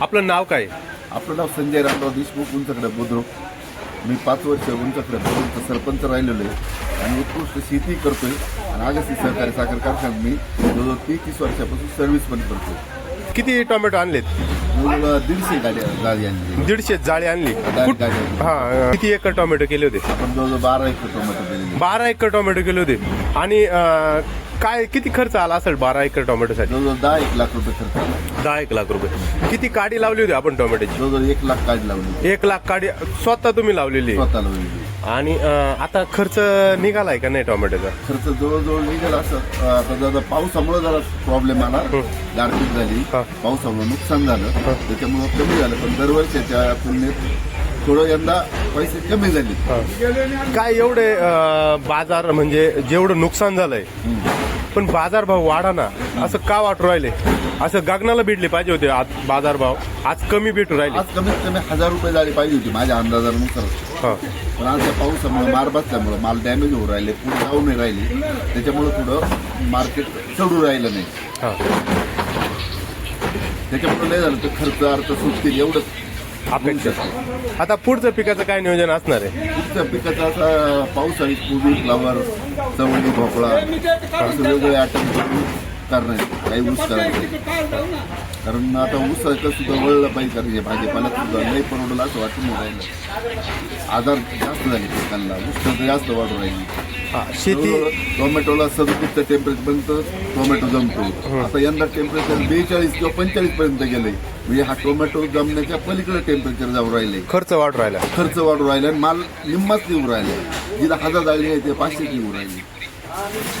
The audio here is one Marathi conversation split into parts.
आपलं नाव काय? आपलं नाव संजय रामराव देशमुख उंचकडे बुद्रुक. मी पाच वर्ष उंचकडे बुद्रुकचा सरपंच राहिलेलो आहे आणि उत्कृष्ट शेती करतोय आणि आगस्ती सहकारी साखर कारखान्यात मी जवळजवळ तीस तीस वर्षापासून सर्व्हिस पण करतोय. किती टोमॅटो आणलेत? जवळजवळ दीडशे गाड्या गाडी आणली. दीडशे जाळी आणली. गाडी कुठ- गाडी आणली. हा किती एकर टोमॅटो केले होते? आपण जवळजवळ बारा एकर टोमॅटो दिलेले बारा एकर टोमॅटो केले होते. आणि अं, काय किती खर्च आला असेल बारा एकर टोमॅटोसाठी? जवळजवळ दहा एक लाख रुपये खर्च आला. दहा एक लाख रुपये. किती काडी लावली होती आपण टोमॅटोची? जवळजवळ एक लाख गाडी लावली एक लाख काडी स्वतः तुम्ही लावलेली? आहे. स्वतः लावली आणि अं, आता खर्च निघालाय का नाही टोमॅटोचा? खर्च जवळजवळ निघेल असं अं, आता जरा पावसामुळे जरा प्रॉब्लेम आला गारपीट झाली हा. पावसामुळे नुकसान झालं त्याच्यामुळे कमी झालं पण दरवर्षीच्या तुलनेत थोडं यंदा पैसे कमी झाले. काय एवढे अं, बाजार म्हणजे जेवढं नुकसान झालंय पण बाजारभाव वाढा ना असं का वाटू राहिले? असं गगनाला भेटले पाहिजे होते आज बाजारभाव आज कमी भेटू राहिले. आज कमीत कमी हजार रुपये झाली पाहिजे होती माझ्या अंदाजानुसार. हा. पण आज त्या पावसामुळे मार बसल्यामुळे माल डॅमेज होऊ राहिले पुढे जाऊ नाही राहिली. त्याच्यामुळे थोडं मार्केट चढू राहिलं नाही. हा. त्याच्यामुळे नाही झालं तर खर्च अर्थ सुटतील एवढंच. अपेक्षा. आता पुढचं पिकाचं काय नियोजन असणार आहे? पुढच्या पिकाचा असा पावसाळी कोबी फ्लावर चवळी भोपळा. असं वेगवेगळे आयटम करून करणार काही ऊस करायचे कारण आता ऊसाचं सुद्धा वळलं पाहिजे कारण हे भाजीपाल्यात सुद्धा नाही परवडलं असं वाटून नाही राहिलं. आजार जास्त झाले पिकांना उष्णता जास्त वाढू राहिली. हा, शेती टोमॅटोला सदतीसच्या टेम्परेचर पर्यंत टोमॅटो जमतो. आता यंदा टेम्परेचर बेचाळीस किंवा पंचेचाळीस पर्यंत गेलंय. म्हणजे हा टोमॅटो जमण्याच्या पलीकडे टेम्परेचर जाऊन राहिले. खर्च वाढू राहिला. खर्च वाढू राहिला आणि माल निम्माच निघू राहिला. जिला हजार जाळी आहे ते पाचशे निघू राहिली.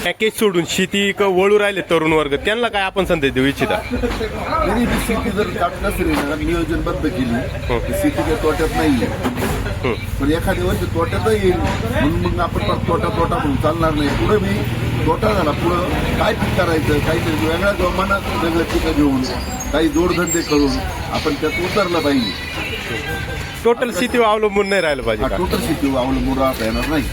पॅकेज सोडून शेती क वळू राहिले तरुण वर्ग. त्यांना काय आपण संदेश देऊ इच्छिता? तरी ती शेती जर टाकत नसेल ना, नियोजनबद्ध केली तर शेती काही तोट्यात नाही पण एखाद्या वर्षी तोट्यात येईल. म्हणून मग आपण पण तोटा तोटा म्हणून चालणार नाही. पुढे मी तोटा झाला पुढं काय पीक करायचं काहीतरी वेगळ्या जोमानात वेगळं पिकं घेऊन काही जोडधंदे करून आपण त्यात उतरलं पाहिजे. टोटल शेतीवर अवलंबून नाही राहिलं पाहिजे हा का? टोटल शेती अवलंबून राहता येणार नाही.